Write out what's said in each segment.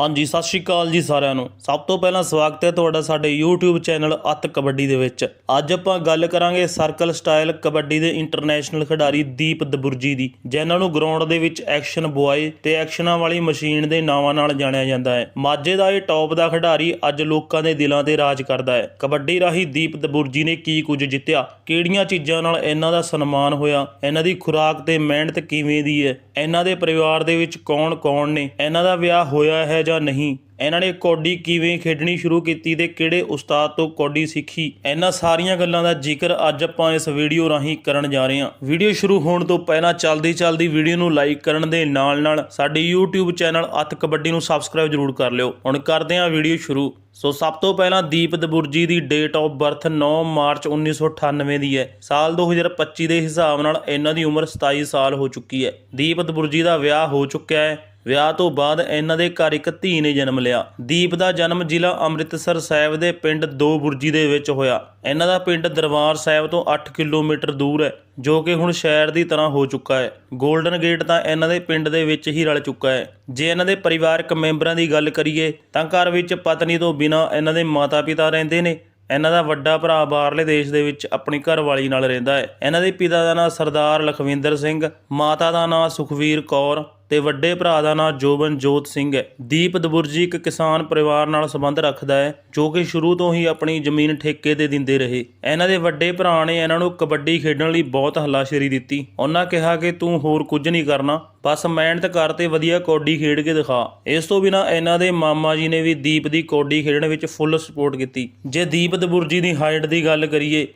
ਹਾਂਜੀ, ਸਤਿ ਸ਼੍ਰੀ ਅਕਾਲ ਜੀ ਸਾਰਿਆਂ ਨੂੰ। ਸਭ ਤੋਂ ਪਹਿਲਾਂ ਸਵਾਗਤ ਹੈ ਤੁਹਾਡਾ ਸਾਡੇ YouTube ਚੈਨਲ ਅੱਤ ਕਬੱਡੀ ਦੇ ਵਿੱਚ। ਅੱਜ ਆਪਾਂ ਗੱਲ ਕਰਾਂਗੇ ਸਰਕਲ ਸਟਾਈਲ ਕਬੱਡੀ ਦੇ ਇੰਟਰਨੈਸ਼ਨਲ ਖਿਡਾਰੀ ਦੀਪ ਦਬੁਰਜੀ ਦੀ, ਜਿਨ੍ਹਾਂ ਨੂੰ ਗਰਾਊਂਡ ਦੇ ਵਿੱਚ ਐਕਸ਼ਨ ਬੁਆਏ ਤੇ ਐਕਸ਼ਨਾਂ ਵਾਲੀ ਮਸ਼ੀਨ ਦੇ ਨਾਵਾਂ ਨਾਲ ਜਾਣਿਆ ਜਾਂਦਾ ਹੈ। ਮਾਝੇ ਦਾ ਇਹ ਟੌਪ ਦਾ ਖਿਡਾਰੀ ਅੱਜ ਲੋਕਾਂ ਦੇ ਦਿਲਾਂ ਤੇ ਰਾਜ ਕਰਦਾ ਹੈ। ਕਬੱਡੀ ਰਾਹੀਂ ਦੀਪ ਦਬੁਰਜੀ ਨੇ ਕੀ ਕੁਝ ਜਿੱਤਿਆ, ਕਿਹੜੀਆਂ ਚੀਜ਼ਾਂ ਨਾਲ ਇਹਨਾਂ ਦਾ ਸਨਮਾਨ ਹੋਇਆ, ਇਹਨਾਂ ਦੀ ਖੁਰਾਕ ਤੇ ਮਿਹਨਤ ਕਿਵੇਂ ਦੀ ਹੈ, ਇਹਨਾਂ ਦੇ ਪਰਿਵਾਰ ਦੇ ਵਿੱਚ ਕੌਣ-ਕੌਣ ਨੇ, ਇਹਨਾਂ ਦਾ ਵਿਆਹ ਹੋਇਆ ਹੈ ਜਾਂ ਨਹੀਂ। ਇਹਨਾਂ ਨੇ ਕੌਡੀ ਕਿਵੇਂ ਖੇਡਣੀ ਸ਼ੁਰੂ ਕੀਤੀ ਤੇ ਕਿਹੜੇ ਉਸਤਾਦ ਤੋਂ ਕੌਡੀ ਸਿੱਖੀ? ਇਹਨਾਂ ਸਾਰੀਆਂ ਗੱਲਾਂ ਦਾ ਜ਼ਿਕਰ ਅੱਜ ਆਪਾਂ ਇਸ ਵੀਡੀਓ ਰਾਹੀਂ ਕਰਨ ਜਾ ਰਹੇ ਹਾਂ। ਵੀਡੀਓ ਸ਼ੁਰੂ ਹੋਣ ਤੋਂ ਪਹਿਲਾਂ ਚੱਲਦੀ ਚੱਲਦੀ ਵੀਡੀਓ ਨੂੰ ਲਾਈਕ ਕਰਨ ਦੇ ਨਾਲ ਨਾਲ ਸਾਡੀ YouTube ਚੈਨਲ ਅੱਤ ਕਬੱਡੀ ਨੂੰ ਸਬਸਕ੍ਰਾਈਬ ਜ਼ਰੂਰ ਕਰ ਲਿਓ। ਹੁਣ ਕਰਦੇ ਹਾਂ ਵੀਡੀਓ ਸ਼ੁਰੂ। ਸੋ ਸਭ ਤੋਂ ਪਹਿਲਾਂ ਦੀਪ ਦਬੁਰਜੀ ਦੀ ਡੇਟ ਆਫ ਬਰਥ 9 ਮਾਰਚ 1998 ਦੀ ਹੈ। ਸਾਲ 2025 ਦੇ ਹਿਸਾਬ ਨਾਲ ਇਹਨਾਂ ਦੀ ਉਮਰ 27 ਸਾਲ ਹੋ ਚੁੱਕੀ ਹੈ। ਦੀਪ ਦਬੁਰਜੀ ਦਾ ਵਿਆਹ ਹੋ ਚੁੱਕਿਆ ਹੈ। ਵਿਆਹ ਤੋਂ ਬਾਅਦ ਇਹਨਾਂ ਦੇ ਘਰ ਇੱਕ ਧੀ ਨੇ ਜਨਮ ਲਿਆ। ਦੀਪ ਦਾ ਜਨਮ ਜ਼ਿਲ੍ਹਾ ਅੰਮ੍ਰਿਤਸਰ ਸਾਹਿਬ ਦੇ ਪਿੰਡ ਦੋ ਬੁਰਜੀ ਦੇ ਵਿੱਚ ਹੋਇਆ। ਇਹਨਾਂ ਦਾ ਪਿੰਡ ਦਰਬਾਰ ਸਾਹਿਬ ਤੋਂ 8 ਕਿਲੋਮੀਟਰ ਦੂਰ ਹੈ, ਜੋ ਕਿ ਹੁਣ ਸ਼ਹਿਰ ਦੀ ਤਰ੍ਹਾਂ ਹੋ ਚੁੱਕਾ ਹੈ। 골ਡਨ ਗੇਟ ਤਾਂ ਇਹਨਾਂ ਦੇ ਪਿੰਡ ਦੇ ਵਿੱਚ ਹੀ ਰਲ ਚੁੱਕਾ ਹੈ। ਜੇ ਇਹਨਾਂ ਦੇ ਪਰਿਵਾਰਕ ਮੈਂਬਰਾਂ ਦੀ ਗੱਲ ਕਰੀਏ, ਤਾਂ ਘਰ ਵਿੱਚ ਪਤਨੀ ਤੋਂ ਬਿਨਾਂ ਇਹਨਾਂ ਦੇ ਮਾਤਾ-ਪਿਤਾ ਰਹਿੰਦੇ ਨੇ। ਇਹਨਾਂ ਦਾ ਵੱਡਾ ਭਰਾ ਬਾਹਰਲੇ ਦੇਸ਼ ਦੇ ਵਿੱਚ ਆਪਣੀ ਘਰਵਾਲੀ ਨਾਲ ਰਹਿੰਦਾ ਹੈ। ਇਹਨਾਂ ਦੇ ਪਿਤਾ ਦਾ ਨਾਮ ਸਰਦਾਰ ਲਖਵਿੰਦਰ ਸਿੰਘ, ਮਾਤਾ ਦਾ ਨਾਮ ਸੁਖਵੀਰ ਕੌਰ ਤੇ ਵੱਡੇ ਭਰਾ ਦਾ ਨਾਮ ਜੋਬਨਜੋਤ ਸਿੰਘ ਹੈ। ਦੀਪ ਦਬੁਰਜੀ ਇੱਕ ਕਿਸਾਨ ਪਰਿਵਾਰ ਨਾਲ ਸੰਬੰਧ ਰੱਖਦਾ ਹੈ, ਜੋ ਕਿ ਸ਼ੁਰੂ ਤੋਂ ਹੀ ਆਪਣੀ ਜ਼ਮੀਨ ਠੇਕੇ ਤੇ ਦਿੰਦੇ ਰਹੇ। ਇਹਨਾਂ ਦੇ ਵੱਡੇ ਭਰਾ ਨੇ ਇਹਨਾਂ ਨੂੰ ਕਬੱਡੀ ਖੇਡਣ ਲਈ ਬਹੁਤ ਹੱਲਾਸ਼ੇਰੀ ਦਿੱਤੀ। ਉਹਨਾਂ ਕਿਹਾ ਕਿ, ਤੂੰ ਹੋਰ ਕੁਝ ਨਹੀਂ ਕਰਨਾ, ਬਸ ਮਿਹਨਤ ਕਰ ਤੇ ਵਧੀਆ ਕੌਡੀ ਖੇਡ ਕੇ ਦਿਖਾ। ਇਸ ਤੋਂ ਬਿਨਾ ਇਹਨਾਂ ਦੇ ਮਾਮਾ ਜੀ ਨੇ ਵੀ ਦੀਪ ਦੀ ਕੌਡੀ ਖੇਡਣ ਵਿੱਚ ਫੁੱਲ ਸਪੋਰਟ ਕੀਤੀ। ਜੇ ਦੀਪ ਦਬੁਰਜੀ ਦੀ ਹਾਈਟ ਦੀ ਗੱਲ ਕਰੀਏ,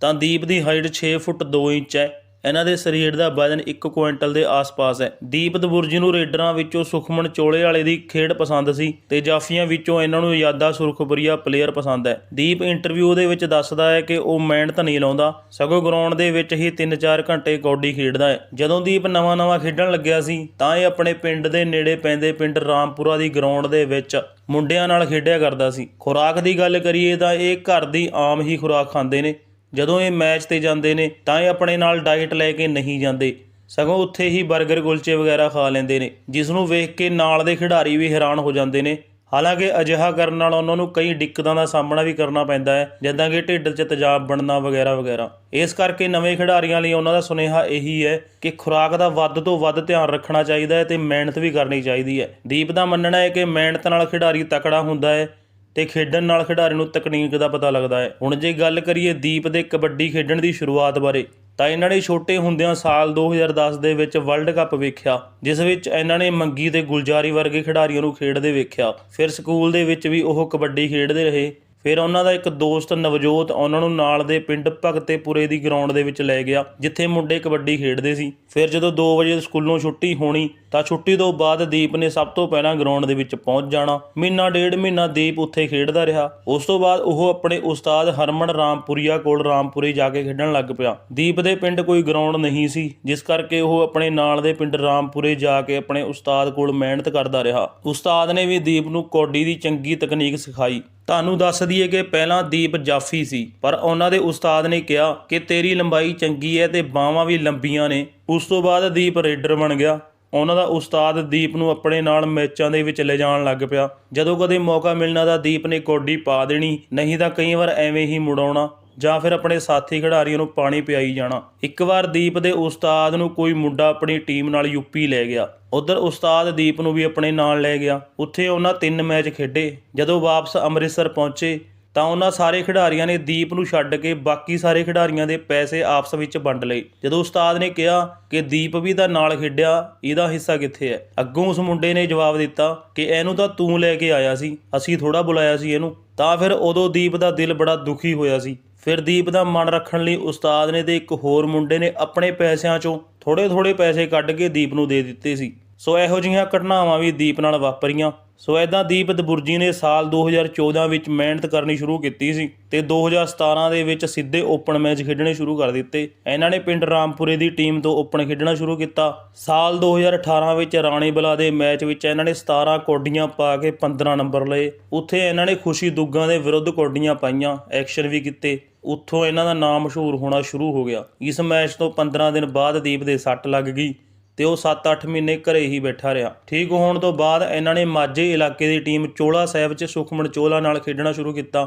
ਤਾਂ ਦੀਪ ਦੀ ਹਾਈਟ 6 ਫੁੱਟ 2 ਇੰਚ ਹੈ। ਇਹਨਾਂ ਦੇ ਸਰੀਰ ਦਾ ਵਜ਼ਨ 1 ਕੁਇੰਟਲ ਦੇ ਆਸ-ਪਾਸ ਹੈ। ਦੀਪ ਦਬੁਰਜੀ ਨੂੰ ਰੇਡਰਾਂ ਵਿੱਚੋਂ ਸੁਖਮਨ ਚੋਲੇ ਵਾਲੇ ਦੀ ਖੇਡ ਪਸੰਦ ਸੀ ਤੇ ਜਾਫੀਆਂ ਵਿੱਚੋਂ ਇਹਨਾਂ ਨੂੰ ਯਾਦਾ ਸੁਰਖਪੁਰੀਆ ਪਲੇਅਰ ਪਸੰਦ ਹੈ। ਦੀਪ ਇੰਟਰਵਿਊ ਦੇ ਵਿੱਚ ਦੱਸਦਾ ਹੈ ਕਿ ਉਹ ਮਿਹਨਤ ਨਹੀਂ ਲਾਉਂਦਾ। ਸਗੋਂ ਗਰਾਊਂਡ ਦੇ ਵਿੱਚ ਹੀ 3-4 ਘੰਟੇ ਕੌਡੀ ਖੇਡਦਾ ਹੈ। ਜਦੋਂ ਦੀਪ ਨਵਾਂ-ਨਵਾਂ ਖੇਡਣ ਲੱਗਿਆ ਸੀ, ਤਾਂ ਇਹ ਆਪਣੇ ਪਿੰਡ ਦੇ ਨੇੜੇ ਪੈਂਦੇ ਪਿੰਡ ਰਾਮਪੁਰਾ ਦੀ ਗਰਾਊਂਡ ਦੇ ਵਿੱਚ ਮੁੰਡਿਆਂ ਨਾਲ ਖੇਡਿਆ ਕਰਦਾ ਸੀ। ਖੁਰਾਕ ਦੀ ਗੱਲ ਕਰੀਏ ਤਾਂ ਇਹ ਘਰ ਦੀ ਆਮ ਹੀ ਖੁਰਾਕ ਖਾਂਦੇ ਨੇ। ਜਦੋਂ ਇਹ ਮੈਚ ਤੇ ਜਾਂਦੇ ਨੇ, ਤਾਂ ਇਹ ਆਪਣੇ ਨਾਲ ਡਾਈਟ ਲੈ ਕੇ ਨਹੀਂ ਜਾਂਦੇ। ਸਗੋਂ ਉੱਥੇ ਹੀ 버ਗਰ ਕੁਲਚੇ ਵਗੈਰਾ ਖਾ ਲੈਂਦੇ ਨੇ ਜਿਸ ਨੂੰ ਵੇਖ ਕੇ ਨਾਲ ਦੇ ਖਿਡਾਰੀ ਵੀ ਹੈਰਾਨ ਹੋ ਜਾਂਦੇ ਨੇ। ਹਾਲਾਂਕਿ ਅਜਿਹਾ ਕਰਨ ਨਾਲ ਉਹਨਾਂ ਨੂੰ ਕਈ ਦਿੱਕਤਾਂ ਦਾ ਸਾਹਮਣਾ ਵੀ ਕਰਨਾ ਪੈਂਦਾ ਹੈ, ਜਿੱਦਾਂ ਕਿ ਢਿੱਡ 'ਚ ਤੇਜ਼ਾਬ ਬਣਨਾ ਵਗੈਰਾ ਵਗੈਰਾ। ਇਸ ਕਰਕੇ ਨਵੇਂ ਖਿਡਾਰੀਆਂ ਲਈ ਉਹਨਾਂ ਦਾ ਸੁਨੇਹਾ ਇਹੀ ਹੈ ਕਿ ਖੁਰਾਕ ਦਾ ਵੱਧ ਤੋਂ ਵੱਧ ਧਿਆਨ ਰੱਖਣਾ ਚਾਹੀਦਾ ਹੈ ਤੇ ਮਿਹਨਤ ਵੀ ਕਰਨੀ ਚਾਹੀਦੀ ਹੈ। ਦੀਪ ਦਾ ਮੰਨਣਾ ਹੈ ਕਿ ਮਿਹਨਤ ਨਾਲ ਖਿਡਾਰੀ ਤਕੜਾ ਹੁੰਦਾ ਹੈ ਤੇ ਖੇਡਣ ਨਾਲ ਖਿਡਾਰੀ ਨੂੰ ਤਕਨੀਕ ਦਾ ਪਤਾ ਲੱਗਦਾ ਹੈ। ਹੁਣ ਜੇ ਗੱਲ ਕਰੀਏ ਦੀਪ ਦੇ ਕਬੱਡੀ ਖੇਡਣ ਦੀ ਸ਼ੁਰੂਆਤ ਬਾਰੇ, ਤਾਂ ਇਹਨਾਂ ਨੇ ਛੋਟੇ ਹੁੰਦਿਆਂ ਸਾਲ 2010 ਦੇ ਵਿੱਚ ਵਰਲਡ ਕੱਪ ਵੇਖਿਆ, ਜਿਸ ਵਿੱਚ ਇਹਨਾਂ ਨੇ ਮੰਗੀ ਤੇ ਗੁਲਜਾਰੀ ਵਰਗੇ ਖਿਡਾਰੀਆਂ ਨੂੰ ਖੇਡਦੇ ਵੇਖਿਆ। ਫਿਰ ਸਕੂਲ ਦੇ ਵਿੱਚ ਵੀ ਉਹ ਕਬੱਡੀ ਖੇਡਦੇ ਰਹੇ। ਫਿਰ ਉਹਨਾਂ ਦਾ ਇੱਕ ਦੋਸਤ ਨਵਜੋਤ ਉਹਨਾਂ ਨੂੰ ਨਾਲ ਦੇ ਪਿੰਡ ਭਗਤੇਪੁਰੇ ਦੀ ਗਰਾਊਂਡ ਦੇ ਵਿੱਚ ਲੈ ਗਿਆ, ਜਿੱਥੇ ਮੁੰਡੇ ਕਬੱਡੀ ਖੇਡਦੇ ਸੀ। ਫਿਰ ਜਦੋਂ 2 ਵਜੇ ਸਕੂਲੋਂ ਛੁੱਟੀ ਹੋਣੀ, ਤਾਂ ਛੁੱਟੀ ਤੋਂ ਬਾਅਦ ਦੀਪ ਨੇ ਸਭ ਤੋਂ ਪਹਿਲਾਂ ਗਰਾਊਂਡ ਦੇ ਵਿੱਚ ਪਹੁੰਚ ਜਾਣਾ। ਮਹੀਨਾ ਡੇਢ ਮਹੀਨਾ ਦੀਪ ਉੱਥੇ ਖੇਡਦਾ ਰਿਹਾ। ਉਸ ਤੋਂ ਬਾਅਦ ਉਹ ਆਪਣੇ ਉਸਤਾਦ ਹਰਮਨ ਰਾਮਪੁਰੀਆ ਕੋਲ ਰਾਮਪੁਰੇ ਜਾ ਕੇ ਖੇਡਣ ਲੱਗ ਪਿਆ। ਦੀਪ ਦੇ ਪਿੰਡ ਕੋਈ ਗਰਾਊਂਡ ਨਹੀਂ ਸੀ, ਜਿਸ ਕਰਕੇ ਉਹ ਆਪਣੇ ਨਾਲ ਦੇ ਪਿੰਡ ਰਾਮਪੁਰੇ ਜਾ ਕੇ ਆਪਣੇ ਉਸਤਾਦ ਕੋਲ ਮਿਹਨਤ ਕਰਦਾ ਰਿਹਾ। ਉਸਤਾਦ ਨੇ ਵੀ ਦੀਪ ਨੂੰ ਕੌਡੀ ਦੀ ਚੰਗੀ ਤਕਨੀਕ ਸਿਖਾਈ। ਤੁਹਾਨੂੰ ਦੱਸ ਦਈਏ ਕਿ ਪਹਿਲਾਂ ਦੀਪ ਜਾਫੀ ਸੀ, ਪਰ ਉਹਨਾਂ ਦੇ ਉਸਤਾਦ ਨੇ ਕਿਹਾ ਕਿ ਤੇਰੀ ਲੰਬਾਈ ਚੰਗੀ ਹੈ ਤੇ ਬਾਹਾਂ ਵੀ ਲੰਬੀਆਂ ਨੇ। ਉਸ ਤੋਂ ਬਾਅਦ ਦੀਪ ਰੇਡਰ ਬਣ ਗਿਆ। ਉਹਨਾਂ ਦਾ ਉਸਤਾਦ ਦੀਪ ਨੂੰ ਆਪਣੇ ਨਾਲ ਮੈਚਾਂ ਦੇ ਵਿੱਚ ਲੈ ਜਾਣ ਲੱਗ ਪਿਆ। ਜਦੋਂ ਕਦੇ ਮੌਕਾ ਮਿਲਣਾ ਤਾਂ ਦੀਪ ਨੇ ਕੋਡੀ ਪਾ ਦੇਣੀ, ਨਹੀਂ ਤਾਂ ਕਈ ਵਾਰ ਐਵੇਂ ਹੀ ਮੁੜਾਉਣਾ ਜਾਂ ਫਿਰ ਆਪਣੇ ਸਾਥੀ ਖਿਡਾਰੀਆਂ ਨੂੰ ਪਾਣੀ ਪਿਆਈ ਜਾਣਾ। ਇੱਕ ਵਾਰ ਦੀਪ ਦੇ ਉਸਤਾਦ ਨੂੰ ਕੋਈ ਮੁੰਡਾ ਆਪਣੀ ਟੀਮ ਨਾਲ ਯੂਪੀ ਲੈ ਗਿਆ। ਉਧਰ ਉਸਤਾਦ ਦੀਪ ਨੂੰ ਵੀ ਆਪਣੇ ਨਾਲ ਲੈ ਗਿਆ। ਉੱਥੇ ਉਹਨਾਂ ਤਿੰਨ ਮੈਚ ਖੇਡੇ। ਜਦੋਂ ਵਾਪਸ ਅੰਮ੍ਰਿਤਸਰ ਪਹੁੰਚੇ, ਤਾਂ ਉਹਨਾਂ ਸਾਰੇ ਖਿਡਾਰੀਆਂ ਨੇ ਦੀਪ ਨੂੰ ਛੱਡ ਕੇ ਬਾਕੀ ਸਾਰੇ ਖਿਡਾਰੀਆਂ ਦੇ ਪੈਸੇ ਆਪਸ ਵਿੱਚ ਵੰਡ ਲਏ। ਜਦੋਂ ਉਸਤਾਦ ਨੇ ਕਿਹਾ ਕਿ ਦੀਪ ਵੀ ਤਾਂ ਨਾਲ ਖੇਡਿਆ, ਇਹਦਾ ਹਿੱਸਾ ਕਿੱਥੇ ਹੈ? ਅੱਗੋਂ ਉਸ ਮੁੰਡੇ ਨੇ ਜਵਾਬ ਦਿੱਤਾ ਕਿ ਇਹਨੂੰ ਤਾਂ ਤੂੰ ਲੈ ਕੇ ਆਇਆ ਸੀ, ਅਸੀਂ ਥੋੜਾ ਬੁਲਾਇਆ ਸੀ ਇਹਨੂੰ। ਤਾਂ ਫਿਰ ਉਦੋਂ ਦੀਪ ਦਾ ਦਿਲ ਬੜਾ ਦੁਖੀ ਹੋਇਆ ਸੀ। ਫਿਰ ਦੀਪ ਦਾ ਮਨ ਰੱਖਣ ਲਈ ਉਸਤਾਦ ਨੇ ਤੇ ਇੱਕ ਹੋਰ ਮੁੰਡੇ ਨੇ ਆਪਣੇ ਪੈਸਿਆਂ ਚੋਂ ਥੋੜੇ ਥੋੜੇ ਪੈਸੇ ਕੱਢ ਕੇ ਦੀਪ ਨੂੰ ਦੇ ਦਿੱਤੇ ਸੀ। ਸੋ ਇਹੋ ਜਿਹੀਆਂ ਘਟਨਾਵਾਂ ਵੀ ਦੀਪ ਨਾਲ ਵਾਪਰੀਆਂ। ਸੋ ਐਦਾਂ ਦੀਪ ਦਬੁਰਜੀ ਨੇ ਸਾਲ 2014 ਵਿੱਚ ਮਿਹਨਤ ਕਰਨੀ ਸ਼ੁਰੂ ਕੀਤੀ ਸੀ ਤੇ 2017 ਦੇ ਵਿੱਚ ਸਿੱਧੇ ਓਪਨ ਮੈਚ ਖੇਡਣੇ ਸ਼ੁਰੂ ਕਰ ਦਿੱਤੇ। ਇਹਨਾਂ ਨੇ ਪਿੰਡ ਰਾਮਪੁਰੇ ਦੀ ਟੀਮ ਤੋਂ ਓਪਨ ਖੇਡਣਾ ਸ਼ੁਰੂ ਕੀਤਾ। ਸਾਲ 2018 ਵਿੱਚ ਰਾਣੀਬਲਾ ਦੇ ਮੈਚ ਵਿੱਚ ਇਹਨਾਂ ਨੇ 17 ਕੋਡੀਆਂ ਪਾ ਕੇ 15 ਨੰਬਰ ਲਏ। ਉੱਥੇ ਇਹਨਾਂ ਨੇ ਖੁਸ਼ੀ ਦੁੱਗਾਂ ਦੇ ਵਿਰੁੱਧ ਕੋਡੀਆਂ ਪਾਈਆਂ, ਐਕਸ਼ਨ ਵੀ ਕੀਤੇ। ਉੱਥੋਂ ਇਹਨਾਂ ਦਾ ਨਾਮ ਮਸ਼ਹੂਰ ਹੋਣਾ ਸ਼ੁਰੂ ਹੋ ਗਿਆ। ਇਸ ਮੈਚ ਤੋਂ 15 ਦਿਨ ਬਾਅਦ ਦੀਪ ਦੇ ਸੱਟ ਲੱਗ ਗਈ ਤੇ ਉਹ 7-8 ਮਹੀਨੇ ਘਰੇ ਹੀ ਬੈਠਾ ਰਿਹਾ। ਠੀਕ ਹੋਣ ਤੋਂ ਬਾਅਦ ਇਹਨਾਂ ਨੇ ਮਾਝੇ ਇਲਾਕੇ ਦੀ ਟੀਮ ਚੋਲਾ ਸਾਹਿਬ 'ਚ ਸੁਖਮਨ ਚੋਲਾ ਨਾਲ ਖੇਡਣਾ ਸ਼ੁਰੂ ਕੀਤਾ।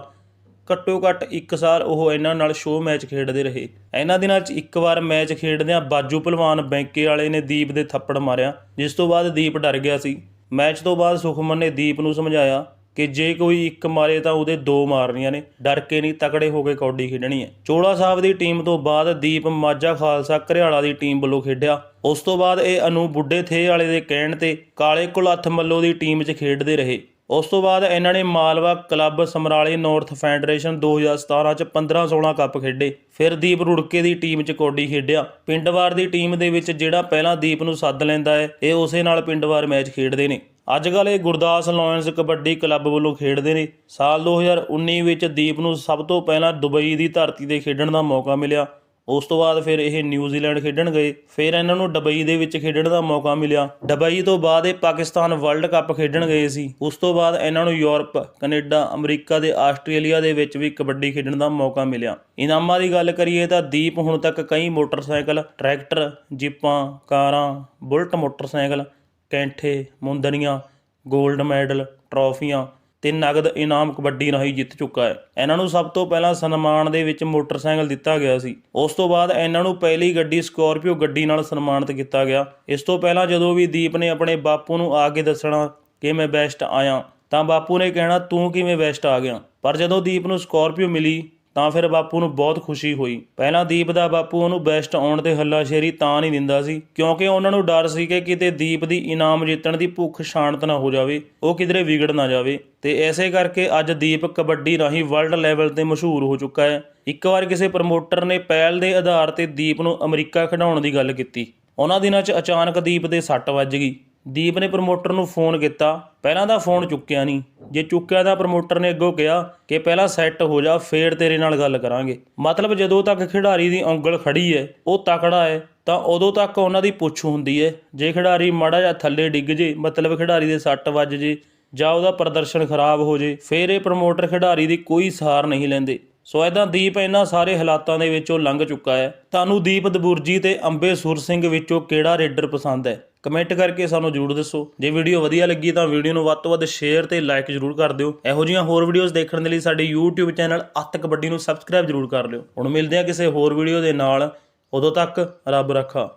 ਘੱਟੋ ਘੱਟ 1 ਸਾਲ ਉਹ ਇਹਨਾਂ ਨਾਲ ਸ਼ੋਅ ਮੈਚ ਖੇਡਦੇ ਰਹੇ। ਇਹਨਾਂ ਦਿਨਾਂ 'ਚ ਇੱਕ ਵਾਰ ਮੈਚ ਖੇਡਦਿਆਂ ਬਾਜੂ ਪਹਿਲਵਾਨ ਬੈਂਕੇ ਵਾਲੇ ਨੇ ਦੀਪ ਦੇ ਥੱਪੜ ਮਾਰਿਆ, ਜਿਸ ਤੋਂ ਬਾਅਦ ਦੀਪ ਡਰ ਗਿਆ ਸੀ। ਮੈਚ ਤੋਂ ਬਾਅਦ ਸੁਖਮਨ ਨੇ ਦੀਪ ਨੂੰ ਸਮਝਾਇਆ ਕਿ ਜੇ ਕੋਈ ਇੱਕ ਮਾਰੇ ਤਾਂ ਉਹਦੇ ਦੋ ਮਾਰਨੀਆਂ ਨੇ। ਡਰ ਕੇ ਨਹੀਂ ਤਕੜੇ ਹੋ ਕੇ ਕੌਡੀ ਖੇਡਣੀ ਹੈ। ਚੋਲਾ ਸਾਹਿਬ ਦੀ ਟੀਮ ਤੋਂ ਬਾਅਦ ਦੀਪ ਮਾਝਾ ਖਾਲਸਾ ਘਰਿਆਲਾ ਦੀ ਟੀਮ ਵੱਲੋਂ ਖੇਡਿਆ। ਉਸ ਤੋਂ ਬਾਅਦ ਇਹ ਅਨੂ ਬੁੱਢੇ ਥੇ ਵਾਲੇ ਦੇ ਕਹਿਣ ਤੇ ਕਾਲੇ ਕੁਲੱਥ ਮੱਲੋ ਦੀ ਟੀਮ 'ਚ ਖੇਡਦੇ ਰਹੇ। ਉਸ ਤੋਂ ਬਾਅਦ ਇਹਨਾਂ ਨੇ ਮਾਲਵਾ ਕਲੱਬ ਸਮਰਾਲੇ ਨਾਰਥ ਫੈਡਰੇਸ਼ਨ 2017 ਚ 15-16 ਕੱਪ ਖੇਡੇ। ਫਿਰ ਦੀਪ ਰੁੜਕੇ ਦੀ ਟੀਮ ਚ ਕੌਡੀ ਖੇਡਿਆ। ਪਿੰਡਵਾਰ ਦੀ ਟੀਮ ਦੇ ਵਿੱਚ ਜਿਹੜਾ ਪਹਿਲਾਂ ਦੀਪ ਨੂੰ ਸੱਦ ਲੈਂਦਾ ਹੈ, ਇਹ ਉਸੇ ਨਾਲ ਪਿੰਡਵਾਰ ਮੈਚ ਖੇਡਦੇ ਨੇ। ਅੱਜ ਕੱਲ੍ਹ ਇਹ ਗੁਰਦਾਸ ਲਾਇਨਸ ਕਬੱਡੀ ਕਲੱਬ ਵੱਲੋਂ ਖੇਡਦੇ ਨੇ। ਸਾਲ 2019 ਵਿੱਚ ਦੀਪ ਨੂੰ ਸਭ ਤੋਂ ਪਹਿਲਾਂ ਦੁਬਈ ਦੀ ਧਰਤੀ ਤੇ ਖੇਡਣ ਦਾ ਮੌਕਾ ਮਿਲਿਆ। ਉਸ ਤੋਂ ਬਾਅਦ ਫਿਰ ਇਹ ਨਿਊਜ਼ੀਲੈਂਡ ਖੇਡਣ ਗਏ। ਫਿਰ ਇਹਨਾਂ ਨੂੰ ਦੁਬਈ ਦੇ ਵਿੱਚ ਖੇਡਣ ਦਾ ਮੌਕਾ ਮਿਲਿਆ। ਦੁਬਈ ਤੋਂ ਬਾਅਦ ਇਹ ਪਾਕਿਸਤਾਨ ਵਰਲਡ ਕੱਪ ਖੇਡਣ ਗਏ ਸੀ। ਉਸ ਤੋਂ ਬਾਅਦ ਇਹਨਾਂ ਨੂੰ ਯੂਰਪ, ਕੈਨੇਡਾ, ਅਮਰੀਕਾ ਤੇ ਆਸਟ੍ਰੇਲੀਆ ਦੇ ਵਿੱਚ ਵੀ ਕਬੱਡੀ ਖੇਡਣ ਦਾ ਮੌਕਾ ਮਿਲਿਆ। ਇਨਾਮਾਂ ਦੀ ਗੱਲ ਕਰੀਏ ਤਾਂ ਦੀਪ ਹੁਣ ਤੱਕ ਕਈ ਮੋਟਰਸਾਈਕਲ, ਟਰੈਕਟਰ, ਜੀਪਾਂ, ਕਾਰਾਂ, ਬੁਲਟ ਮੋਟਰਸਾਈਕਲ ਕੈਂਠੇ, ਮੁੰਦਰੀਆਂ 골ਡ ਮੈਡਲ ਟਰੋਫੀਆਂ ਤੇ ਨਗਦ ਇਨਾਮ ਕਬੱਡੀ ਰਾਹੀਂ ਜਿੱਤ ਚੁੱਕਾ ਹੈ। ਇਹਨਾਂ ਨੂੰ ਸਭ ਤੋਂ ਪਹਿਲਾਂ ਸਨਮਾਨ ਦੇ ਵਿੱਚ ਮੋਟਰਸਾਈਕਲ ਦਿੱਤਾ ਗਿਆ ਸੀ। ਉਸ ਤੋਂ ਬਾਅਦ ਇਹਨਾਂ ਨੂੰ ਪਹਿਲੀ ਗੱਡੀ ਸਕੋਰਪੀਓ ਗੱਡੀ ਨਾਲ ਸਨਮਾਨਿਤ ਕੀਤਾ ਗਿਆ। ਇਸ ਤੋਂ ਪਹਿਲਾਂ ਜਦੋਂ ਵੀ ਦੀਪ ਨੇ ਆਪਣੇ ਬਾਪੂ ਨੂੰ ਆ ਕੇ ਦੱਸਣਾ ਕਿ ਮੈਂ ਬੈਸਟ ਆਇਆ, ਤਾਂ ਬਾਪੂ ਨੇ ਕਹਿਣਾ, ਤੂੰ ਕਿਵੇਂ ਬੈਸਟ ਆ ਗਿਆ? ਪਰ ਜਦੋਂ ਦੀਪ ਨੂੰ ਸਕੋਰਪੀਓ ਮਿਲੀ ਤਾਂ ਫਿਰ ਬਾਪੂ ਨੂੰ ਬਹੁਤ ਖੁਸ਼ੀ ਹੋਈ। ਪਹਿਲਾਂ ਦੀਪ ਦਾ ਬਾਪੂ ਉਹਨੂੰ ਬੈਸਟ ਆਉਣ ਤੇ ਹੱਲਾਸ਼ੇਰੀ ਤਾਂ ਨਹੀਂ ਦਿੰਦਾ ਸੀ, ਕਿਉਂਕਿ ਉਹਨਾਂ ਨੂੰ ਡਰ ਸੀ ਕਿ ਕਿਤੇ ਦੀਪ ਦੀ ਇਨਾਮ ਜਿੱਤਣ ਦੀ ਭੁੱਖ ਸ਼ਾਂਤ ਨਾ ਹੋ ਜਾਵੇ, ਉਹ ਕਿਧਰੇ ਵਿਗੜ ਨਾ ਜਾਵੇ। ਤੇ ਐਸੇ ਕਰਕੇ ਅੱਜ ਦੀਪ ਕਬੱਡੀ ਰਾਹੀਂ ਵਰਲਡ ਲੈਵਲ ਤੇ ਮਸ਼ਹੂਰ ਹੋ ਚੁੱਕਾ ਹੈ। ਇੱਕ ਵਾਰ ਕਿਸੇ ਪ੍ਰਮੋਟਰ ਨੇ ਪਹਿਲ ਦੇ ਆਧਾਰ ਤੇ ਦੀਪ ਨੂੰ ਅਮਰੀਕਾ ਖਿਡਾਉਣ ਦੀ ਗੱਲ ਕੀਤੀ। ਉਹਨਾਂ ਦਿਨਾਂ 'ਚ ਅਚਾਨਕ ਦੀਪ ਦੇ ਸੱਟ ਵੱਜ ਗਈ। ਦੀਪ ਨੇ ਪ੍ਰਮੋਟਰ ਨੂੰ ਫੋਨ ਕੀਤਾ। ਪਹਿਲਾਂ ਤਾਂ ਫੋਨ ਚੁੱਕਿਆ ਨਹੀਂ। ਜੇ ਚੁੱਕਿਆ ਤਾਂ ਪ੍ਰਮੋਟਰ ਨੇ ਅੱਗੋਂ ਕਿਹਾ ਕਿ ਪਹਿਲਾਂ ਸੈੱਟ ਹੋ ਜਾ, ਫੇਰ ਤੇਰੇ ਨਾਲ ਗੱਲ ਕਰਾਂਗੇ। ਮਤਲਬ ਜਦੋਂ ਤੱਕ ਖਿਡਾਰੀ ਦੀ ਉਂਗਲ ਖੜੀ ਹੈ, ਉਹ ਤਕੜਾ ਹੈ, ਤਾਂ ਉਦੋਂ ਤੱਕ ਉਹਨਾਂ ਦੀ ਪੁੱਛ ਹੁੰਦੀ ਹੈ, ਜੇ ਖਿਡਾਰੀ ਮਾੜਾ ਜਿਹਾ ਥੱਲੇ ਡਿੱਗ ਜੇ, ਮਤਲਬ ਖਿਡਾਰੀ ਦੇ ਸੱਟ ਵੱਜ ਜੇ, ਜਾਂ ਉਹਦਾ ਪ੍ਰਦਰਸ਼ਨ ਖਰਾਬ ਹੋ ਜੇ, ਫੇਰ ਇਹ ਪ੍ਰਮੋਟਰ ਖਿਡਾਰੀ ਦੀ ਕੋਈ ਸਾਰ ਨਹੀਂ ਲੈਂਦੇ। ਸੋ ਇਦਾਂ ਦੀਪ ਇਹਨਾਂ ਸਾਰੇ ਹਾਲਾਤਾਂ ਦੇ ਵਿੱਚੋਂ ਲੰਘ ਚੁੱਕਾ ਹੈ। ਤੁਹਾਨੂੰ ਦੀਪ ਦਬੁਰਜੀ ਤੇ ਅੰਬੇ ਸੁਰ ਸਿੰਘ ਵਿੱਚੋਂ ਕਿਹੜਾ ਰੇਡਰ ਪਸੰਦ ਹੈ? ਕਮੈਂਟ ਕਰਕੇ ਸਾਨੂੰ ਜਰੂਰ ਦੱਸੋ। ਜੇ ਵੀਡੀਓ ਵਧੀਆ ਲੱਗੀ ਤਾਂ ਵੀਡੀਓ ਨੂੰ ਵੱਧ ਤੋਂ ਵੱਧ ਸ਼ੇਅਰ ਤੇ ਲਾਈਕ ਜਰੂਰ ਕਰ ਦਿਓ। ਇਹੋ ਜਿਹੀਆਂ ਹੋਰ ਵੀਡੀਓਜ਼ ਦੇਖਣ ਦੇ ਲਈ ਸਾਡੇ YouTube ਚੈਨਲ ਅੱਤ ਕਬੱਡੀ ਨੂੰ ਸਬਸਕ੍ਰਾਈਬ ਜਰੂਰ ਕਰ ਲਿਓ। ਹੁਣ ਮਿਲਦੇ ਹਾਂ ਕਿਸੇ ਹੋਰ ਵੀਡੀਓ ਦੇ ਨਾਲ। ਉਦੋਂ ਤੱਕ ਰੱਬ ਰੱਖਾ।